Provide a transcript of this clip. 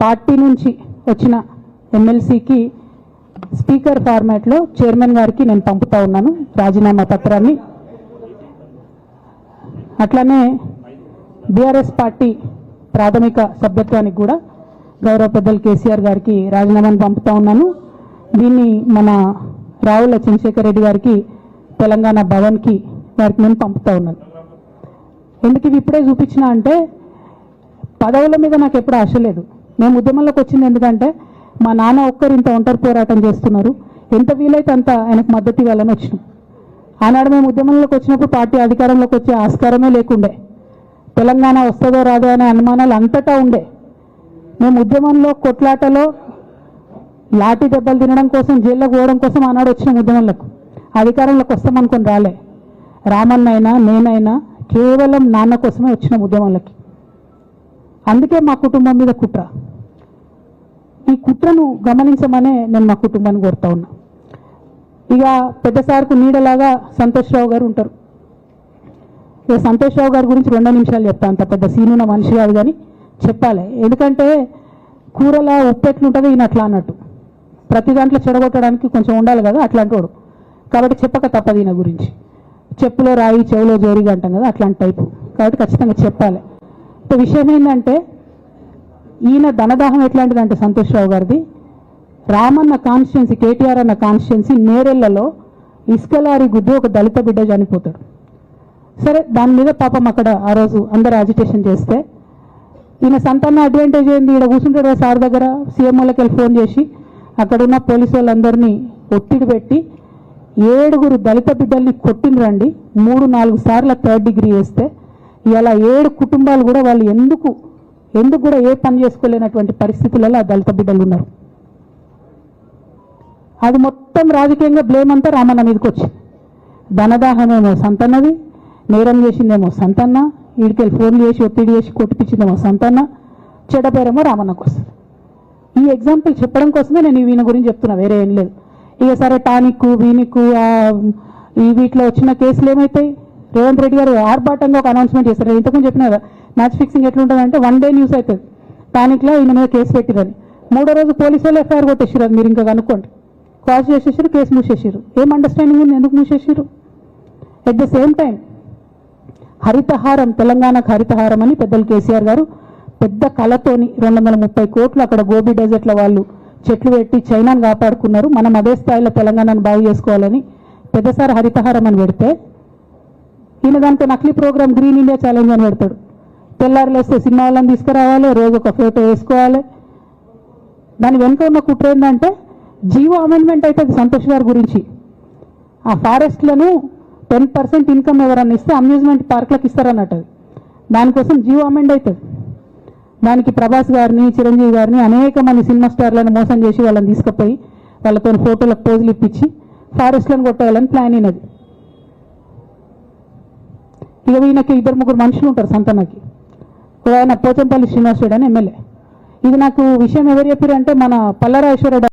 Party నుంచి వచ్చిన ఎమ్మెల్సీకి speaker ఫార్మాట్లో చైర్మన్ గారికి నేను పంపుతా ఉన్నాను రాజీనామా పత్రాన్ని. అట్లనే బీఆర్ఎస్ పార్టీ ప్రాథమిక సభ్యత్వానికి కూడా గౌరవ పెద్దలు కేసీఆర్ గారికి రాజీనామాను పంపుతా ఉన్నాను. దీన్ని మన రావుల చంద్రశేఖర్ రెడ్డి గారికి తెలంగాణ భవన్కి వారికి నేను పంపుతా ఉన్నాను. ఎందుకు ఇవి ఇప్పుడే చూపించిన అంటే పదవుల మీద నాకు ఎప్పుడు ఆశ లేదు. మేము ఉద్యమంలోకి వచ్చింది ఎందుకంటే మా నాన్న ఒక్కరు ఇంత ఒంటరి పోరాటం చేస్తున్నారు. ఎంత వీలైతే అంత ఆయనకు మద్దతు ఇవ్వాలని వచ్చినాం. ఆనాడు మేము ఉద్యమంలోకి వచ్చినప్పుడు పార్టీ అధికారంలోకి వచ్చే ఆస్కారమే లేకుండే. తెలంగాణ వస్తుందో రాదో అనే అనుమానాలు అంతటా ఉండే. మేము ఉద్యమంలో కొట్లాటలో లాఠీ దెబ్బలు తినడం కోసం జైల్లోకి పోవడం కోసం ఆనాడు వచ్చిన ఉద్యమంలోకి. అధికారంలోకి వస్తామనుకుని రాలే. రామన్నైనా నేనైనా కేవలం నాన్న కోసమే వచ్చిన ఉద్యమంలోకి. అందుకే మా కుటుంబం మీద కుట్ర. ఈ కుట్రను గమనించమనే నేను మా కుటుంబాన్ని కోరుతా ఉన్నా. ఇక పెద్దసార్కు నీడలాగా సంతోష్ రావు గారు ఉంటారు. ఇక సంతోష్ రావు గారి గురించి రెండు నిమిషాలు చెప్తా అంత పెద్ద సీనున్న మనిషి కాదు కానీ చెప్పాలి. ఎందుకంటే కూరల ఉప్పు ఎట్లుంటుందో ఈయన అట్లా అన్నట్టు. ప్రతి దాంట్లో చెడగొట్టడానికి కొంచెం ఉండాలి కదా అట్లాంటి వాడు కాబట్టి చెప్పక తప్పదు ఈయన గురించి. చెప్పులో రాయి చెవులో జోరిగా అంటాం కదా అట్లాంటి టైపు. కాబట్టి ఖచ్చితంగా చెప్పాలి. ఇప్పుడు విషయం ఏంటంటే ఈయన ధనదాహం ఎట్లాంటిదంటే సంతోష్ రావు గారిది రామన్న కాన్స్టిట్యున్సీ కేటీఆర్ అన్న కాన్స్టిట్యున్సీ నేరెళ్ళలో ఇసుకలారి గుద్ది ఒక దళిత బిడ్డ చనిపోతాడు. సరే దాని మీద పాపం అక్కడ ఆ రోజు అందరు అజిటేషన్ చేస్తే ఈయన సంతాన అడ్వాంటేజ్ ఏంది? ఇక్కడ కూర్చుంటాడు కదా సార్ దగ్గర సీఎంఓలకి వెళ్ళి ఫోన్ చేసి అక్కడున్న పోలీసు వాళ్ళందరినీ ఒత్తిడి పెట్టి ఏడుగురు దళిత బిడ్డల్ని కొట్టినరండి మూడు నాలుగు సార్లు థర్డ్ డిగ్రీ వేస్తే ఇలా ఏడు కుటుంబాలు కూడా వాళ్ళు ఎందుకు ఎందుకు కూడా ఏ పని చేసుకోలేనటువంటి పరిస్థితులలో ఆ దళిత బిడ్డలు ఉన్నారు. అది మొత్తం రాజకీయంగా బ్లేమ్ అంతా రామన్న మీదకి వచ్చి ధనదాహమేమో సంతన్నది నేరం చేసిందేమో సంతన్న వీడికెళ్ళి ఫోన్ చేసి ఒత్తిడి చేసి కొట్టిపించిందేమో సంతన్న చెడపేరేమో రామన్నకు వస్తుంది. ఈ ఎగ్జాంపుల్ చెప్పడం కోసమే నేను వీణ గురించి చెప్తున్నా వేరే ఏం లేదు. ఇక సరే టానిక్ వీనిక్ ఈ వీటిలో వచ్చిన కేసులు ఏమవుతాయి రేవంత్ రెడ్డి గారు ఆర్భాటంగా ఒక అనౌన్స్మెంట్ చేశారు. ఇంతకుముందు చెప్పిన కదా మ్యాచ్ ఫిక్సింగ్ ఎట్లుంటుందంటే వన్ డే న్యూస్ అవుతుంది టానిక్లో ఈయన మీద కేసు పెట్టిరని మూడో రోజు పోలీసు వాళ్ళు ఎఫ్ఐఆర్ కొట్టేసారు అది మీరు ఇంకా కనుక్కోండి. క్రాస్ చేసేసారు కేసు మూసేసారు ఏం అండర్స్టాండింగ్ ఉంది? ఎందుకు మూసేసారు at the same time Harithaharam తెలంగాణకు హరితహారం అని పెద్దలు కేసీఆర్ గారు పెద్ద కళతోని రెండు వందల ముప్పై కోట్లు అక్కడ గోబీ డెజర్ట్ల వాళ్ళు చెట్లు పెట్టి చైనాను కాపాడుకున్నారు. మనం అదే స్థాయిలో తెలంగాణను బాగు చేసుకోవాలని పెద్దసారి హరితహారం అని పెడితే ఈయన దాంతో నకిలీ ప్రోగ్రామ్ గ్రీన్ ఇండియా ఛాలెంజ్ అని పెడతాడు. తెల్లారులు వస్తే సినిమా వాళ్ళని తీసుకురావాలి రోజు ఒక ఫోటో వేసుకోవాలి. దాని వెనుక ఉన్న కుట్ర ఏంటంటే జీవో అమెండ్మెంట్ అవుతుంది సంతోష్ గారి గురించి. ఆ ఫారెస్ట్లను టెన్ పర్సెంట్ ఇన్కమ్ ఎవరన్నా ఇస్తే అమ్యూజ్మెంట్ పార్క్లకు ఇస్తారన్నట్టు అది. దానికోసం జీవో అమెండ్ అవుతుంది దానికి ప్రభాస్ గారిని చిరంజీవి గారిని అనేక మంది సినిమా స్టార్లను మోసం చేసి వాళ్ళని తీసుకుపోయి వాళ్ళతో ఫోటోలకు పోజులు ఇప్పించి ఫారెస్ట్లను కొట్టేయాలని ప్లాన్ అయినది. ఇక ఈయనకి ఇద్దరు ముగ్గురు మనుషులు ఉంటారు సంతనకి ఒక ఆయన పోచంపల్లి శ్రీనివాసుడు అని ఎమ్మెల్యే. ఇది నాకు విషయం ఎవరు చెప్పారు అంటే మన పల్లరాజేశ్వర